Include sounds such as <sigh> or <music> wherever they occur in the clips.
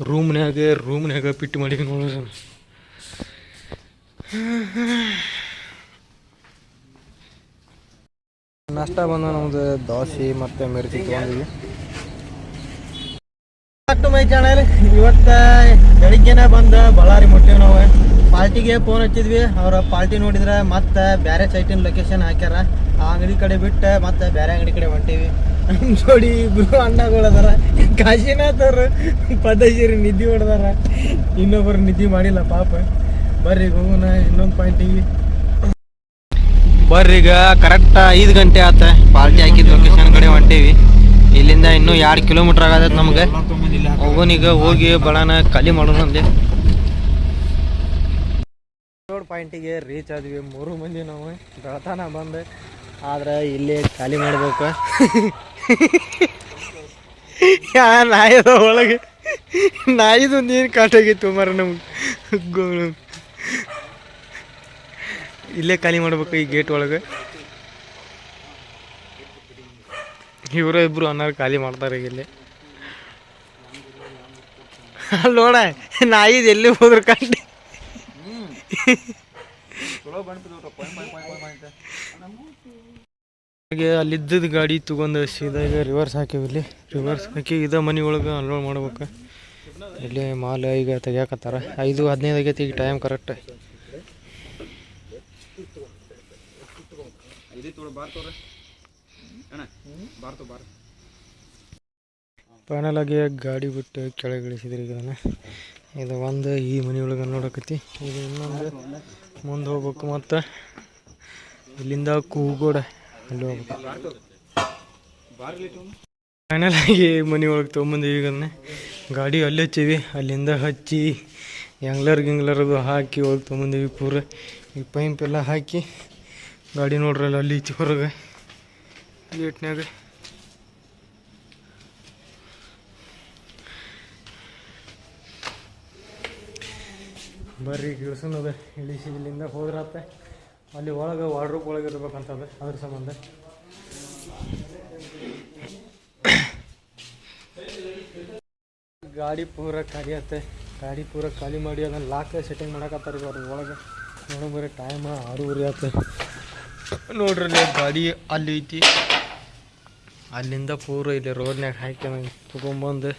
ರೂಮ್ನ್ಯಾಗ ರೂಮ್ನ್ಯಾಗ ಪಿಟ್ಟು ಮಾಡಿ ನೋಡ್ರಿ ನಷ್ಟ ಬಂದ ನಮ್ದು ದೋಸೆ ಮತ್ತು ಮಿರ್ಚಿ ತೊಗೊಂಡಿವಿ ಮೈ ಚಾನಲ್ ಇವತ್ತ ಬೆಳಿಗ್ಗೆನೆ ಬಂದ ಬಳ್ಳಾರಿ ಮುಟ್ಟಿವಿ ನಾವು. ಪಾರ್ಟಿಗೆ ಫೋನ್ ಹಚ್ಚಿದ್ವಿ ಅವ್ರ ಪಾರ್ಟಿ ನೋಡಿದ್ರೆ ಮತ್ತೆ ಬೇರೆ ಸೈಟಿನ ಲೊಕೇಶನ್ ಹಾಕ್ಯಾರ. ಆ ಅಂಗಡಿ ಕಡೆ ಬಿಟ್ಟು ಮತ್ತೆ ಬೇರೆ ಅಂಗಡಿ ಕಡೆ ಹೊಂಟೀವಿ. ನಮ್ ಜೋಡಿ ಇಬ್ರು ಅಣ್ಣಗಳು ಅದಾರ. ಕಾಶಿನಾಥ್ ಅವರು ಪದಜೇರಿ ನಿದ್ದೆ ಹೊಡೆದಾರ. ಇನ್ನೊಬ್ಬರು ನಿದ್ದೆ ಮಾಡಿಲ್ಲ ಪಾಪ. ಬರ್ರಿ ಹೋಗೋಣ ಇನ್ನೊಂದು ಪಾಯಿಂಟಿಗೆ ಬರ್ರಿ ಈಗ ಕರೆಕ್ಟ್ ಐದು ಗಂಟೆ ಆತ. ಪಾರ್ಟಿ ಹಾಕಿದ ಲೊಕೇಶನ್ ಕಡೆ ಹೊಂಟೀವಿ. ಇಲ್ಲಿಂದ ಇನ್ನೂ ಎರಡು ಕಿಲೋಮೀಟರ್ ಆಗತ್ತೆ ನಮ್ಗೆ. ಹೋಗೋನೀಗ ಹೋಗಿ ಬಡಾನ ಖಾಲಿ ಮಾಡೋಣ ಅಂದೆ. ರೋಡ್ ಪಾಯಿಂಟಿಗೆ ರೀಚ್ ಆದ್ವಿ. ಮೂರು ಮಂದಿ ನಾವು. ಬೆಳತಾನ ಬಂದು. ಆದ್ರೆ ಇಲ್ಲಿ ಖಾಲಿ ಮಾಡ್ಬೇಕು. ಯಾ, ನಾಯದ ಒಳಗೆ, ನಾಯಿದು ನೀನು ಕಾಟಾಗಿತ್ತು ಮರ ನಮ್ಗೆ. ಇಲ್ಲೇ ಖಾಲಿ ಮಾಡ್ಬೇಕು ಈ ಗೇಟ್ ಒಳಗೆ. ಇವರು ಇಬ್ರು ಅನ್ನೋರು ಖಾಲಿ ಮಾಡ್ತಾರೆ ಇಲ್ಲಿ. ಅಲ್ಲಿ ನೋಡ, ನಾಯಿದು ಎಲ್ಲಿ ಹೋದ್ರು ಕಂಡು ಹಾಗೆ ಅಲ್ಲಿದ್ದ ಗಾಡಿ ತಗೊಂಡು ಸೀದಾ ಈಗ ರಿವರ್ಸ್ ಹಾಕಿವಿ ಇಲ್ಲಿ. ರಿವರ್ಸ್ ಹಾಕಿ ಇದ ಮನೆ ಒಳಗೆ ಅನ್ಲೋಡ್ ಮಾಡ್ಬೇಕು. ಇಲ್ಲಿ ಮಾಲ್ ಈಗ ತೆಗಿಯಾಕತ್ತಾರ. ಐದು, ಹದಿನೈದು ಆಗೈತಿ ಈಗ ಟೈಮ್ ಕರೆಕ್ಟ್ ಫೈನಲ್ ಆಗಿ ಗಾಡಿ ಬಿಟ್ಟು ಕೆಳಗಿಳಿಸಿದ್ರಿ ಇದನ್ನ ಇದು ಒಂದು ಈ ಮನೆ ಒಳಗೆ ನೋಡಕತ್ತಿ ಇದು ಇನ್ನೊಂದು ಮುಂದೆ ಹೋಗ್ಬೇಕು ಮತ್ತು ಇಲ್ಲಿಂದ ಕೂಗೋಡ. ಅಲ್ಲಿ ಹೋಗ್ಬೇಕು ಫೈನಲ್ ಆಗಿ ಮನೆ ಒಳಗೆ ತೊಗೊಂಬಂದಿವಿ ಈಗ ಗಾಡಿ ಅಲ್ಲಿ ಹಚ್ಚೀವಿ, ಅಲ್ಲಿಂದ ಹಚ್ಚಿ ಎಂಗ್ಲರ್ ಗಿಂಗ್ಲರ್ದು ಹಾಕಿ ಒಳಗೆ ತೊಗೊಂಬಂದಿವಿ ಪೂರ. ಈ ಪೈಂಪ್ ಎಲ್ಲ ಹಾಕಿ, ಗಾಡಿ ನೋಡ್ರಲ್ಲ ಅಲ್ಲಿ ಈಚೆ ಹೊರಗೆ, ಗೇಟ್ನ್ಯಾಗ. ಬರ್ರಿ ಇಳಿಸೋನದ ಇಳಿಸಿ ಇಲ್ಲಿಂದ ಹೋದ್ರತ್ತ ಅಲ್ಲಿ ಒಳಗೆ ವಾರ್ಡ್ರೋಬ್ ಒಳಗೆ ಇರ್ಬೇಕಂತದ, ಅದ್ರ ಸಂಬಂಧ. ಗಾಡಿ ಪೂರ ಖಾಲಿ ಆತೆ. ಗಾಡಿ ಪೂರ ಖಾಲಿ ಮಾಡಿ ಅದನ್ನ ಲಾಕ್ ಸೆಟ್ಟಿಂಗ್ ಮಾಡಕತ್ತಾರ ಅವ್ರ ಒಳಗೆ. ನೋಡೋಂಗ್ರೆ ಟೈಮ್ ಆರೂವರೆ ಆತ. ನೋಡ್ರಿ ಗಾಡಿ ಅಲ್ಲಿ ಐತಿ. ಅಲ್ಲಿಂದ ಪೂರ ಇಲ್ಲಿ ರೋಡ್ನಾಗ ಹಾಕಿ ತೊಗೊಂಬಂದು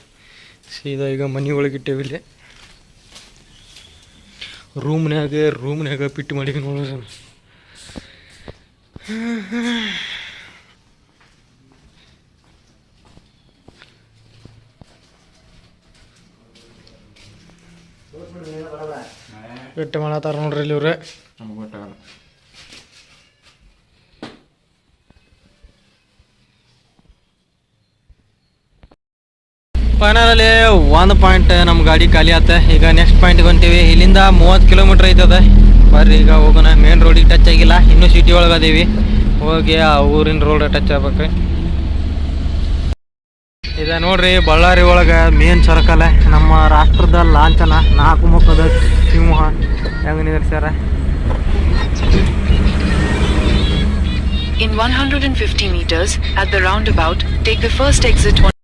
ಸೀದಾ ಈಗ ಮನೆ ಒಳಗೆ ಇಟ್ಟೇವಿ ಇಲ್ಲಿ. ರೂಮ್ನ್ಯಾಗ ರೂಮ್ನ್ಯಾಗ ಪಿಟ್ಟು ಮಾಡಿ ನೋಡ್ರಿ ಪಿಟ್ಟು ಮಾಡತ್ತಾರ ನೋಡ್ರಿ ಇಲ್ಲಿ ಇವ್ರೆ ನಮಗೆ ಗೊತ್ತಾಗಲ್ಲ ಫೈನಲಲ್ಲಿ ಒಂದು ಪಾಯಿಂಟ್ ನಮ್ಮ ಗಾಡಿ ಖಾಲಿ ಆತ. ಈಗ ನೆಕ್ಸ್ಟ್ ಪಾಯಿಂಟ್ಗೆ ಹೊಂತೀವಿ ಇಲ್ಲಿಂದ ಮೂವತ್ತು ಕಿಲೋಮೀಟ್ರ್ ಐತದ. ಬರ್ರಿ ಈಗ ಹೋಗೋಣ. ಮೇನ್ ರೋಡಿಗೆ ಟಚ್ ಆಗಿಲ್ಲ. ಇನ್ನೂ ಸಿಟಿ ಒಳಗೆ ಅದೀವಿ. ಹೋಗಿ ಆ ಊರಿನ ರೋಡ್ ಟಚ್ ಆಗ್ಬೇಕು ಇದ ನೋಡ್ರಿ ಬಳ್ಳಾರಿ ಒಳಗೆ ಮೇನ್ ಸರ್ಕಲ್ ನಮ್ಮ ರಾಷ್ಟ್ರದ ಲಾಂಛನ. ನಾಲ್ಕು ಮುಖದ ಸಿಂಹ. ಹೆಂಗೆ hundred In 150 meters, at the roundabout, take the first exit on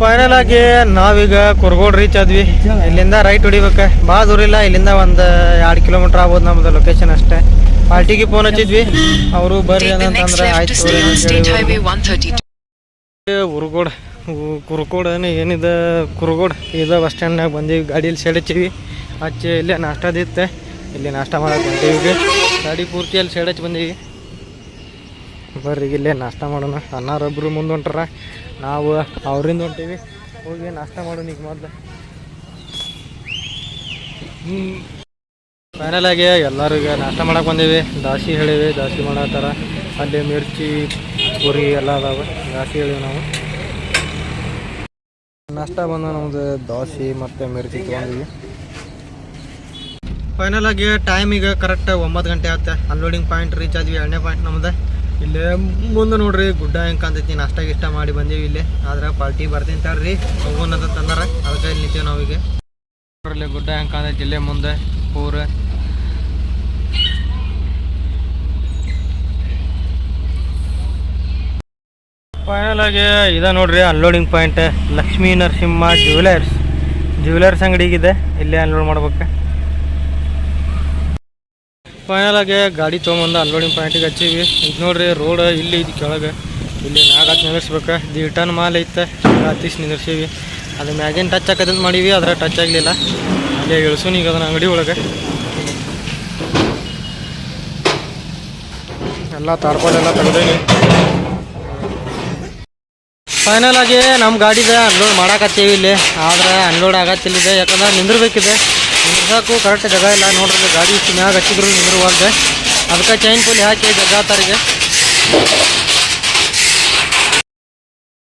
final ಆಗಿ ನಾವೀಗ ಕುರ್ಗೋಡ್ ರೀಚ್ ಆದ್ವಿ. ಇಲ್ಲಿಂದ ರೈಟ್ ಹೊಡಿಬೇಕು. ಭಾಳ ದೂರ ಇಲ್ಲ ಇಲ್ಲಿಂದ ಒಂದು ಎರಡು ಕಿಲೋಮೀಟರ್ ಆಗ್ಬೋದು ನಮ್ದು ಲೊಕೇಶನ್ ಅಷ್ಟೇ. ಪಾರ್ಟಿಗೆ ಫೋನ್ ಹಚ್ಚಿದ್ವಿ. ಅವರು ಬರ್ರಿ ಅಂತಂದ್ರೆ ಆಯ್ತು stay on State Highway 132. ಉರ್ಗೋಡ್ ಕುರ್ಕೋಡ್ ಏನಿದೆ? ಕುರ್ಗೋಡ್ ಇದು ಬಸ್ ಸ್ಟ್ಯಾಂಡ್ನಾಗ ಬಂದೀವಿ. ಗಾಡಿಯಲ್ಲಿ ಸೆಡ್ ಹಚ್ಚಿವಿ ಹಚ್ಚಿ ಇಲ್ಲೇ ನಾಷ್ಟದಿತ್ತೆ ಇಲ್ಲಿ ನಾಷ್ಟ ಮಾಡಕ್ಕೆ ಹೊಂಟೀವಿ ಗಾಡಿ ಪೂರ್ತಿ ಅಲ್ಲಿ ಸೈಡ್ ಹಚ್ಚಿ ಬಂದೀವಿ. ಬರ್ರಿ ಇಲ್ಲೇ ನಾಷ್ಟ ಮಾಡೋಣ. ಅನ್ನಾರೊಬ್ರು ಮುಂದೆ ಹೊಂಟ್ರ. ನಾವು ಅವರಿಂದ ಹೊಂಟೀವಿ. ಹೋಗಿ ನಾಷ್ಟ ಮಾಡೋಣ ಈಗ ಮೊದಲು. ಫೈನಲ್ ಆಗಿ ಈಗ ನಾಷ್ಟ ಮಾಡಕ್ಕೆ ಬಂದೀವಿ. ದಾಸಿ ಹೇಳಿವಿ, ದಾಸಿ ಮಾಡತ್ತಾರ ಅಲ್ಲಿ ಮಿರ್ಚಿ, ಪುರಿ ಎಲ್ಲ ಅದಾವೆ. ದಾಸಿ ಹೇಳಿವಿ ನಾವು. ನಾಷ್ಟ ಬಂದು ನಮ್ದು ದೋಸೆ ಮತ್ತು ಮಿರ್ಚಿ ತೊಗೊಂಡಿವಿ. ಫೈನಲ್ ಆಗಿ ಟೈಮ್ ಈಗ ಕರೆಕ್ಟ್ ಒಂಬತ್ತು ಗಂಟೆ ಆಗುತ್ತೆ. ಅನ್ಲೋಡಿಂಗ್ ಪಾಯಿಂಟ್ ರೀಚ್ ಆದ್ವಿ. ಎರಡನೇ ಪಾಯಿಂಟ್ ನಮ್ದು. ಇಲ್ಲೇ ಮುಂದೆ ನೋಡ್ರಿ ಗುಡ್ಡ ಹೆಂಗೆ ಕಾಣ್ತೈತಿ, ನಾಷ್ಟ ಗಿಷ್ಟ ಮಾಡಿ ಬಂದೀವಿ ಇಲ್ಲಿ. ಆದ್ರೆ ಪಾರ್ಟಿ ಬರ್ತೀನಿ ತಡ್ರಿ ಹೋಗೋಣ ಅಂತ ತಂದಾರ. ಅದಕ್ಕೆ ಇಲ್ಲಿ ನಿಂತೀವಿ ನಾವೀಗ ನೋಡ್ರಿ ಗುಡ್ಡ ಹೆಂಗೆ ಕಾಣ್ತೈತಿ ಇಲ್ಲೇ ಮುಂದೆ, ಪೂರ. ಫೈನಲ್ ಆಗಿ ಇದ ನೋಡ್ರಿ unloading point Lakshmi Narasimha jewellers jewellers ಅಂಗಡಿಗಿದೆ ಇಲ್ಲೇ ಅನ್ಲೋಡ್ ಮಾಡ್ಬೇಕು. ಫೈನಲ್ ಆಗಿ ಗಾಡಿ ತೊಗೊಂಬಂದು ಅನ್ಲೋಡಿಂಗ್ ಪಾಯಿಂಟಿಗೆ ಹಚ್ಚೀವಿ ಇದು ನೋಡ್ರಿ ರೋಡ್ ಇಲ್ಲಿ ಇದು ಕೆಳಗೆ. ಇಲ್ಲಿ ಮ್ಯಾಗ ಹಚ್ಚಿ ನಿಂದಿರ್ಸ್ಬೇಕು. ಇದು ರಿಟರ್ನ್ ಮಾಲ್ ಐತೆ. ಹತ್ತಿಸಿ ನಿಂದಿರ್ಸೀವಿ ಅದು ಮ್ಯಾಗಿನ ಟಚ್ ಹಾಕೋದಂತ ಮಾಡೀವಿ ಅದ್ರ ಟಚ್ ಆಗಲಿಲ್ಲ. ಅಲ್ಲೇ ಇಳಿಸು ಈಗ ಅದನ್ನು ಅಂಗಡಿ ಒಳಗೆ. ಎಲ್ಲ ತಾರ್ಪಾಲೆಲ್ಲ ತೆಗ್ದೇನಿ. ಫೈನಲ್ ಆಗಿ ನಮ್ಮ ಗಾಡಿದೆ ಅನ್ಲೋಡ್ ಮಾಡಾಕತ್ತೀವಿ ಇಲ್ಲಿ. ಆದ್ರೆ ಅನ್ಲೋಡ್ ಆಗತ್ತಿಲ್ಲಿದೆ ಯಾಕಂದ್ರೆ ನಿಂದಿರ್ಬೇಕಿದೆ. ನಿಂದ್ರಸಾಕು ಕರೆಕ್ಟ್ ಜಾಗ ಇಲ್ಲ. ನೋಡ್ರಿ, ಗಾಡಿ ಇಷ್ಟು ಮ್ಯಾಗ ಹಚ್ಚಿದ್ರು ನಿಂದ್ರವಾಗ್ದೆ ಅದಕ್ಕೆ ಚೈನ್ ಪುಲಿ ಹಾಕಿ ಜಾಗ ತಾರಿಗೆ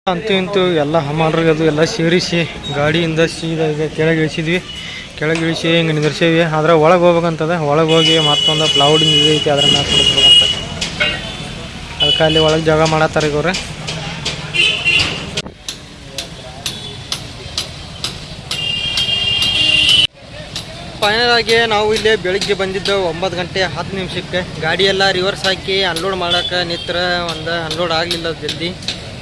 ಅಂತೂ ಇಂತೂ ಎಲ್ಲ ಹಮಾಲ್ರಿಗೆ ಅದು ಎಲ್ಲ ಸೇರಿಸಿ ಗಾಡಿಯಿಂದ ಸೀದಾ ಕೆಳಗೆ ಇಳಿಸಿದ್ವಿ. ಕೆಳಗೆ ಇಳಿಸಿ ಹಿಂಗೆ ನಿಂದ್ರಿಸೀವಿ. ಆದ್ರೆ ಒಳಗೆ ಹೋಗ್ಬೇಕಂತದ. ಒಳಗೆ ಹೋಗಿ ಮತ್ತೊಂದು ಪ್ಲೌಡ್ ಐತಿ ಅದ್ರ ಮ್ಯಾಲೆ ಅದಕ್ಕೆ ಅಲ್ಲಿ ಒಳಗೆ ಜಾಗ ಮಾಡತ್ತಾರ ಈಗ ಅವ್ರು. ಫೈನಲ್ ಆಗಿ ನಾವು ಇಲ್ಲಿ ಬೆಳಿಗ್ಗೆ ಬಂದಿದ್ದು ಒಂಬತ್ತು ಗಂಟೆ ಹತ್ತು ನಿಮಿಷಕ್ಕೆ. ಗಾಡಿ ಎಲ್ಲ ರಿವರ್ಸ್ ಹಾಕಿ ಅನ್ಲೋಡ್ ಮಾಡೋಕೆ ನಿತ್ರ ಒಂದು ಅನ್ಲೋಡ್ ಆಗಲಿಲ್ಲ ಜಲ್ದಿ.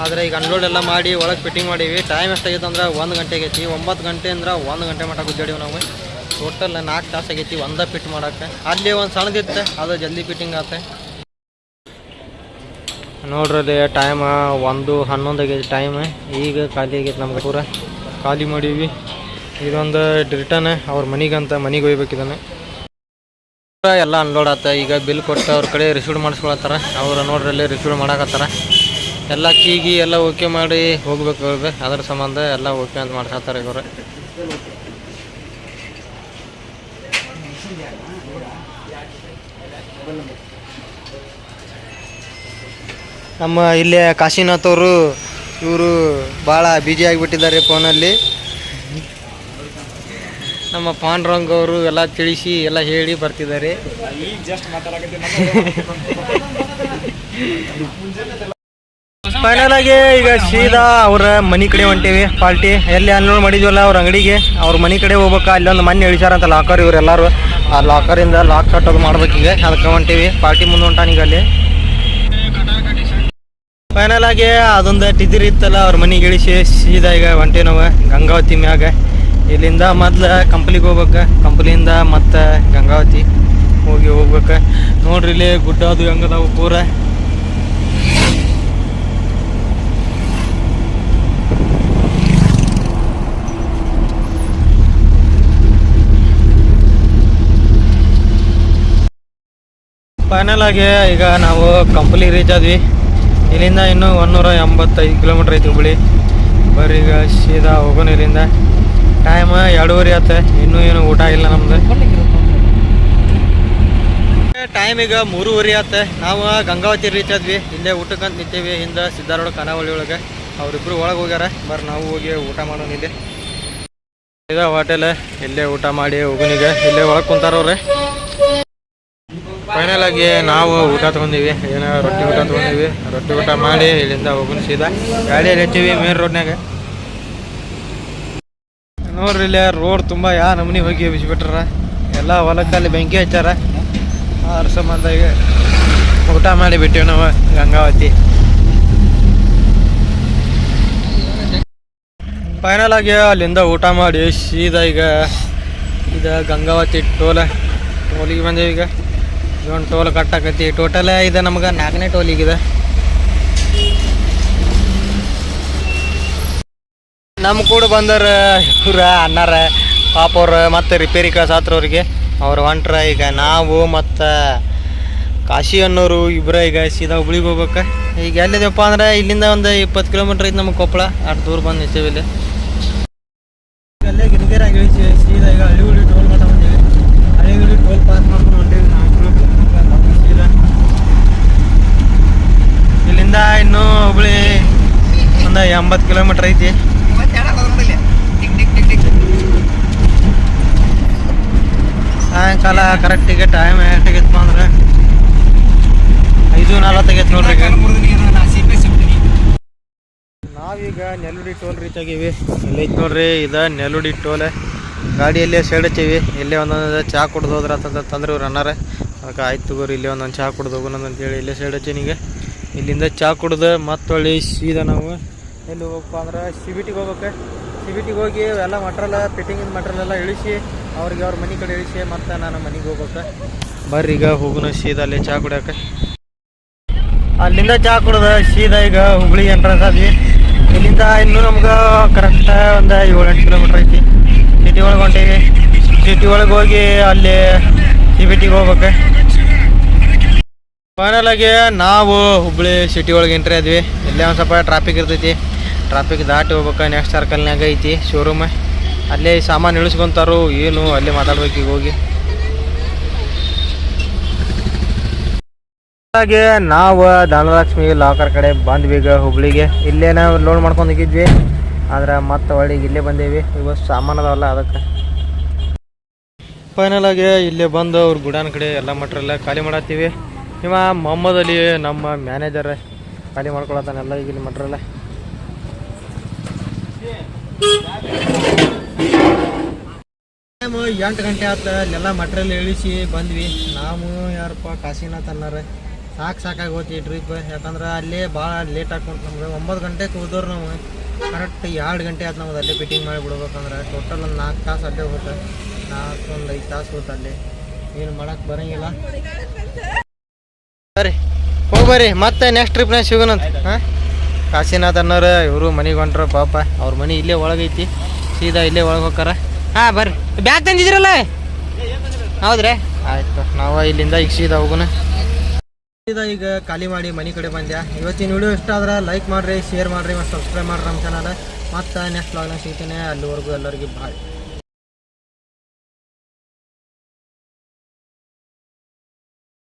ಆದರೆ ಈಗ ಅನ್ಲೋಡ್ ಎಲ್ಲ ಮಾಡಿ ಒಳಗೆ ಫಿಟ್ಟಿಂಗ್ ಮಾಡೀವಿ. ಟೈಮ್ ಎಷ್ಟಾಗೈತೆ ಅಂದ್ರೆ ಒಂದು ಗಂಟೆಗೆ ಐತಿ ಒಂಬತ್ತು ಗಂಟೆ ಅಂದ್ರೆ ಒಂದು ಗಂಟೆ ಮಟ್ಟ ಗುದ್ದಾಡಿವಿ ನಾವು. ಟೋಟಲ್ ನಾಲ್ಕು ತಾಸು ಆಗೈತಿ ಒಂದೇ ಫಿಟ್ ಮಾಡೋಕೆ ಅಲ್ಲಿ ಒಂದು ಸಣ್ಣದಿತ್ತು, ಅದು ಜಲ್ದಿ ಫಿಟ್ಟಿಂಗ್ ಆತ. ನೋಡ್ರಲ್ಲಿ ಟೈಮ್ ಒಂದು ಹನ್ನೊಂದು ಆಗೈತಿ ಟೈಮ್ ಈಗ ಖಾಲಿ ಆಗೈತೆ ನಮ್ಗೆ ಪೂರ. ಖಾಲಿ ಮಾಡೀವಿ. ಇದೊಂದು ರಿಟರ್ನ್ ಅವ್ರ ಮನೆಗಂತ ಮನೆಗೆ ಒಯ್ಬೇಕಿದ್ದಾನೆ ಎಲ್ಲ ಅನ್ಲೋಡ್ ಆತ, ಈಗ ಬಿಲ್ ಕೊಟ್ಟು ಅವ್ರ ಕಡೆ ರಿಸೀವ್ ಮಾಡಿಸ್ಕೊಳತ್ತಾರ, ಅವ್ರು ನೋಡ್ರಲ್ಲಿ ರಿಸೀವ್ ಮಾಡಾಕತ್ತಾರ. ಎಲ್ಲ ಕೀಗಿ ಎಲ್ಲ ಓಕೆ ಮಾಡಿ ಹೋಗ್ಬೇಕು ಅವ್ರಿಗೆ, ಅದ್ರ ಸಂಬಂಧ ಎಲ್ಲ ಓಕೆ ಅಂತ ಮಾಡ್ಸತ್ತಾರ ಇವರು. ನಮ್ಮ ಇಲ್ಲಿ ಕಾಶಿನಾಥ್ ಅವರು, ಇವರು ಭಾಳ ಬಿಜಿ ಆಗಿಬಿಟ್ಟಿದ್ದಾರೆ ಫೋನಲ್ಲಿ ನಮ್ಮ ಪಾಂಡ್ರಂಗ್ ಅವರು ಎಲ್ಲ ತಿಳಿಸಿ, ಎಲ್ಲ ಹೇಳಿ ಬರ್ತಿದ್ದಾರೆ. <laughs> ಫೈನಲ್ ಆಗಿ ಈಗ ಸೀದಾ ಅವ್ರ ಮನಿ ಕಡೆ ಹೊಂಟೇವಿ ಪಾರ್ಟಿ ಎಲ್ಲಿ ಅನ್ಲೋಡ್ ಮಾಡಿದ್ವಲ್ಲ ಅವ್ರ ಅಂಗಡಿಗೆ, ಅವ್ರ ಮನಿ ಕಡೆ ಹೋಗ್ಬೇಕಾ? ಅಲ್ಲೊಂದು ಮನೆ ಇಳಿಸಾರಂತ ಲಾಕರ್ ಇವ್ರೆಲ್ಲಾರು ಆ ಲಾಕರಿಂದ ಲಾಕ್ ಕಟ್ಟೋದು ಮಾಡ್ಬೇಕೀಗ ಅದಕ್ಕೆ ಹೊಂಟೇವಿ. ಪಾರ್ಟಿ ಮುಂದೆ ಹೊಂಟಾನೀಗ ಅಲ್ಲಿ. ಫೈನಲ್ ಆಗಿ ಅದೊಂದು ಟಿದಿರ್ ಇತ್ತಲ್ಲ ಅವ್ರ ಮನೆಗೆ ಇಳಿಸಿ ಸೀದಾ ಈಗ ಹೊಂಟೇವಿ ಗಂಗಾವತಿ ಮ್ಯಾಗ. ಇಲ್ಲಿಂದ ಮೊದ್ಲು ಕಂಪ್ಲಿಗೆ ಹೋಗ್ಬೇಕು. ಕಂಪ್ಲಿಯಿಂದ ಮತ್ತೆ ಗಂಗಾವತಿ ಹೋಗಿ ಹೋಗ್ಬೇಕು. ನೋಡ್ರಿ ಇಲ್ಲಿ ಗುಡ್ಡ ಅದು ಹೆಂಗದಾವು ಪೂರ. ಫೈನಲ್ ಆಗಿ ಈಗ ನಾವು ಕಂಪ್ಲಿ ರೀಚ್ ಆದ್ವಿ. ಇಲ್ಲಿಂದ ಇನ್ನೂ ಒಂದೂರ ಎಂಬತ್ತೈದು ಕಿಲೋಮೀಟ್ರ್ ಐತಿ ಹುಬ್ಳಿ. ಬರೀಗ ಈಗ ಸೀದಾ ಹೋಗೋಣ ಇಲ್ಲಿಂದ. ಟೈಮ್ ಎರಡೂವರೆ ಆತ ಇನ್ನೂ ಏನು ಊಟ ಇಲ್ಲ ನಮ್ದು. ಟೈಮ್ ಈಗ ಮೂರುವರೆ ಆತ ನಾವು ಗಂಗಾವತಿ ರೀಚ್ ಆದ್ವಿ. ಇಲ್ಲೇ ಊಟಕ್ಕಂತ ನಿಂತೀವಿ. ಹಿಂದೆ ಸಿದ್ದಾರೋಡ ಖಾನಾವಳಿ ಒಳಗೆ. ಅವರಿಬ್ರು ಒಳಗೆ ಹೋಗ್ಯಾರ. ಬರ್ ನಾವು ಹೋಗಿ ಊಟ ಮಾಡೋಣ ಇಲ್ಲಿ. ಈಗ ಹೋಟೆಲ್ ಇಲ್ಲೇ ಊಟ ಮಾಡಿ ಹೋಗೋಣಿಗ ಇಲ್ಲೇ ಒಳಗೆ ಕುಂತಾರವ್ರೆ ಫೈನಲ್ ಆಗಿ ನಾವು ಊಟ ತಗೊಂಡಿವಿ. ಏನೋ ರೊಟ್ಟಿ ಊಟ ತಗೊಂಡಿವಿ. ರೊಟ್ಟಿ ಊಟ ಮಾಡಿ ಇಲ್ಲಿಂದ ಹೋಗೋಣ ಸೀದಾ. ಗಾಡಿಯಲ್ಲಿ ಹಚ್ಚಿವಿ ಮೇನ್ ರೋಡ್ನಾಗ ನೋಡ್ರಿ ಇಲ್ಲೇ ರೋಡ್ ತುಂಬ ಯಾ ನಮೂನಿ ಹೋಗಿ ಬಿಸಿಬಿಟ್ರ ಎಲ್ಲ ಹೊಲಕ್ಕಲ್ಲಿ ಬೆಂಕಿ ಹಚ್ಚಾರ. ಅದ್ರ ಸಂಬಂಧ ಈಗ ಊಟ ಮಾಡಿ ಬಿಟ್ಟಿವಿ ನಾವು ಗಂಗಾವತಿ. ಫೈನಲ್ ಆಗಿ ಅಲ್ಲಿಂದ ಊಟ ಮಾಡಿ ಸೀದಾ ಈಗ ಇದು ಗಂಗಾವತಿ ಟೋಲ ಟೋಲಿಗೆ ಬಂದೇವಿ ಈಗ. ಇದೊಂದು ಟೋಲ್ ಕಟ್ಟಾಕತಿ ಟೋಟಲ್ ಇದೆ ನಮ್ಗೆ ನಾಲ್ಕನೇ ಟೋಲ್ ನಮ್ಮ ಕೂಡ ಬಂದವ್ರ ಇವ್ರ ಅಣ್ಣಾರ ಪಾಪ ಅವ್ರ ಮತ್ತೆ ರಿಪೇರಿ ಕಳ್ಸಾತ್ರವ್ರಿಗೆ ಅವ್ರು ಹೊಂಟ್ರ ಈಗ ನಾವು ಮತ್ತು ಕಾಶಿ ಅನ್ನೋರು ಇಬ್ಬರ ಈಗ ಸೀದಾ ಹುಬ್ಳಿಗೆ ಹೋಗ್ಬೇಕು. ಈಗ ಎಲ್ಲಿದೆಪ್ಪ ಅಂದ್ರೆ ಇಲ್ಲಿಂದ ಒಂದು ಇಪ್ಪತ್ತು ಕಿಲೋಮೀಟ್ರ್ ಐತೆ ನಮಗೆ ಕೊಪ್ಪಳ ಅಷ್ಟು ದೂರ ಬಂದು ನಿಂತೇವಿ ಇಲ್ಲಿ. ಅಲ್ಲೇ ಗಿರಿಗೆರಾಗಿ ಇಳಿಸಿ ಸೀದಾ ಈಗ ಹಳ್ಳಿಗುಳಿ ಟೋಲ್ ಮಟ್ಟ ಬಂದೀವಿ ಹಳ್ಳಿಗುಳಿ ಟೋಲ್ ಪಾಸ್ ಮಾಡ್ಕೊಂಡು ನಾಲ್ಕು ಸೀದಾ ಇಲ್ಲಿಂದ ಇನ್ನೂ ಹುಬ್ಳಿ ಒಂದು ಎಂಬತ್ತು ಕಿಲೋಮೀಟ್ರ್ ಐತಿ. ಸಾಯಂಕಾಲ ಕರೆಕ್ಟಿಗೆ ಟೈಮ್ ಎಷ್ಟಾಗೈತಪ್ಪ ಅಂದ್ರೆ ಐದು ನಲ್ವತ್ತಾಗೈತೆ ನೋಡ್ರಿ ನಾವೀಗ ನೆಲ್ಲುಡಿ ಟೋಲ್ ರೀಚ್ ಆಗೀವಿ. ಇಲ್ಲೈತೆ ನೋಡ್ರಿ, ಇದು ನೆಲ್ಲುಡಿ ಟೋಲ್. ಗಾಡಿಯಲ್ಲೇ ಸೈಡ್ ಹಚ್ಚೀವಿ. ಇಲ್ಲೇ ಒಂದೊಂದು ಚಹಾ ಕುಡ್ದು ಹೋದ್ರ ಅಂತ ತಂದ್ರೆ ಇವ್ರು ಅನ್ನಾರ ಅದಕ್ಕೆ ಆಯ್ತು ತಗೋರಿ ಇಲ್ಲೇ ಒಂದೊಂದು ಚಾ ಕುಡ್ದು ಹೋಗೋಣ ಅಂತೇಳಿ ಇಲ್ಲೇ ಸೈಡ್ ಹಚ್ಚಿನಿಗೆ ಇಲ್ಲಿಂದ ಚಹಾ ಕುಡ್ದು ಮತ್ತೊಳ್ಳಿ ಸೀದಾ ನಾವು ಎಲ್ಲಿ ಹೋಗಪ್ಪ ಅಂದ್ರೆ ಸಿ ಬಿ ಹೋಗ್ಬೇಕು. ಸಿ ಸಿ ಬಿ ಟಿಗೆ ಹೋಗಿ ಎಲ್ಲ ಮಟ್ರಲ್ಲ ಫಿಟ್ಟಿಂಗಿನ ಮಟ್ರಲ್ ಎಲ್ಲ ಇಳಿಸಿ ಅವ್ರಿಗೆ ಅವ್ರ ಮನೆ ಕಡೆ ಇಳಿಸಿ ಮತ್ತೆ ನಾನು ಮನೆಗೆ ಹೋಗ್ಬೇಕು. ಬರ್ರಿ ಈಗ ಹೋಗುನ ಸೀದಾ ಅಲ್ಲಿ ಚಹಾ ಕುಡಿಯೋಕೆ. ಅಲ್ಲಿಂದ ಚಹಾ ಕುಡ್ದ ಸೀದಾ ಈಗ ಹುಬ್ಳಿ ಎಂಟ್ರೆನ್ಸ್ ಆದ್ವಿ. ಇಲ್ಲಿಂದ ಇನ್ನೂ ನಮ್ಗೆ ಕರೆಕ್ಟ್ ಒಂದು ಏಳೆಂಟು ಕಿಲೋಮೀಟ್ರ್ ಐತಿ. ಸಿಟಿ ಒಳಗೆ ಹೊಂಟೀವಿ. ಸಿಟಿ ಒಳಗೆ ಹೋಗಿ ಅಲ್ಲಿ ಸಿಬಿಟಿಗೆ ಹೋಗ್ಬೇಕು. ಫೈನಲ್ ಆಗಿ ನಾವು ಹುಬ್ಳಿ ಸಿಟಿ ಒಳಗೆ ಎಂಟ್ರಿ ಆದ್ವಿ. ಇಲ್ಲೇ ಒಂದು ಸ್ವಲ್ಪ ಟ್ರಾಫಿಕ್ ಇರ್ತೈತಿ. ಟ್ರಾಫಿಕ್ ದಾಟಿ ಹೋಗ್ಬೇಕು ನೆಕ್ಸ್ಟ್ ಸರ್ಕಲ್ನಾಗ ಐತಿ ಶೋರೂಮ್ ಅಲ್ಲೇ ಸಾಮಾನು ಇಳಿಸ್ಕೊಂತಾರು, ಏನು ಅಲ್ಲೇ ಮಾತಾಡ್ಬೇಕು ಈಗ ಹೋಗಿ. ಹಾಗೆ ನಾವು ಧನಲಕ್ಷ್ಮಿ ಲಾಕರ್ ಕಡೆ ಬಂದ್ವಿ ಈಗ ಹುಬ್ಳಿಗೆ. ಇಲ್ಲೇ ನಾವು ಲೋಡ್ ಮಾಡ್ಕೊಂಡಿದ್ವಿ ಆದ್ರೆ ಮತ್ತೆ ಒಳಗೆ ಇಲ್ಲೇ ಬಂದೇವಿ. ಇವತ್ತು ಸಾಮಾನು ಅದಾವಲ್ಲ ಅದಕ್ಕೆ. ಫೈನಲ್ ಆಗಿ ಇಲ್ಲೇ ಬಂದು ಅವ್ರ ಗುಡಾನ್ ಕಡೆ ಎಲ್ಲ ಮಟ್ರೆಲ್ಲ ಖಾಲಿ ಮಾಡತ್ತೀವಿ. ಇವ ಮೊಹಮ್ಮದ್ ಅಲಿ ನಮ್ಮ ಮ್ಯಾನೇಜರ್ ಖಾಲಿ ಮಾಡ್ಕೊಳತ್ತಾನೆಲ್ಲ ಈಗ ಇಲ್ಲಿ ಮಟ್ರೆಲ್ಲ. ಎಂಟು ಗಂಟೆ ಆತ ಅಲ್ಲೆಲ್ಲ ಮಟ್ರಿಯಲ್ ಇಳಿಸಿ ಬಂದ್ವಿ. ನಾವು ಯಾರಪ್ಪ, ಕಾಶಿನಾಥ್ ಅನ್ನಾರ. ಸಾಕು ಸಾಕಾಗಿ ಹೋತಿ ಟ್ರಿಪ್ ಯಾಕಂದ್ರೆ ಅಲ್ಲೇ ಭಾಳ ಲೇಟ್ ಆಗ್ಕೊಂತ ನಮ್ಗೆ. ಒಂಬತ್ತು ಗಂಟೆಗೆ ಹೋದವ್ರು ನಾವು. ಕರೆಕ್ಟ್ ಎರಡು ಗಂಟೆ ಆಯ್ತು ನಮ್ಗೆ ಅಲ್ಲೇ ಫಿಟ್ಟಿಂಗ್ ಮಾಡಿ ಬಿಡ್ಬೇಕಂದ್ರೆ ಟೋಟಲ್ ಒಂದು ನಾಲ್ಕು ತಾಸು ಅಡ್ಡೆ ಹೋಗುತ್ತೆ. ನಾಲ್ಕು ಒಂದು ಐದು ತಾಸು ಹೋಗುತ್ತೆ ಅಲ್ಲಿ. ಏನು ಮಾಡಕ್ಕೆ ಬರಂಗಿಲ್ಲ. ಸರಿ, ಹೋಗಿ ಬರ್ರಿ. ಮತ್ತೆ ನೆಕ್ಸ್ಟ್ ಟ್ರಿಪ್ನಾಗ ಸಿಗೋಣಂತ ಹಾಂ? ಕಾಶಿನಾಥ್ ಅನ್ನೋರು ಇವರು ಮನೆಗೆ ಹೊಂಟ್ರ, ಪಾಪ. ಅವ್ರ ಮನೆ ಇಲ್ಲೇ ಒಳಗೈತಿ. ಸೀದಾ ಇಲ್ಲೇ ಒಳಗೆ ಹೋಗಾರ ಹಾಂ, ಬರ್ರಿ. ಬ್ಯಾಗ್ ತಂದಿದ್ರಲ್ಲ ಹೌದ್ರಿ. ಆಯ್ತು. ನಾವು ಇಲ್ಲಿಂದ ಈಗ ಸೀದಾ ಹೋಗೋಣ. ಸೀದಾ ಈಗ ಖಾಲಿ ಮಾಡಿ ಮನೆ ಕಡೆ ಬಂದ್ಯಾ. ಇವತ್ತಿನ ವಿಡಿಯೋ ಇಷ್ಟ ಆದ್ರೆ ಲೈಕ್ ಮಾಡಿರಿ ಶೇರ್ ಮಾಡಿರಿ, ಮತ್ತು ಸಬ್ಸ್ಕ್ರೈಬ್ ಮಾಡಿರಿ ನಮ್ಮ ಚಾನಲ್ ಮತ್ತು ನೆಕ್ಸ್ಟ್ ವ್ಲಾಗ್ನಾಗ ಸಿಗ್ತೀನಿ. ಅಲ್ಲಿವರೆಗೂ ಎಲ್ಲರಿಗೂ ಬಾಯ್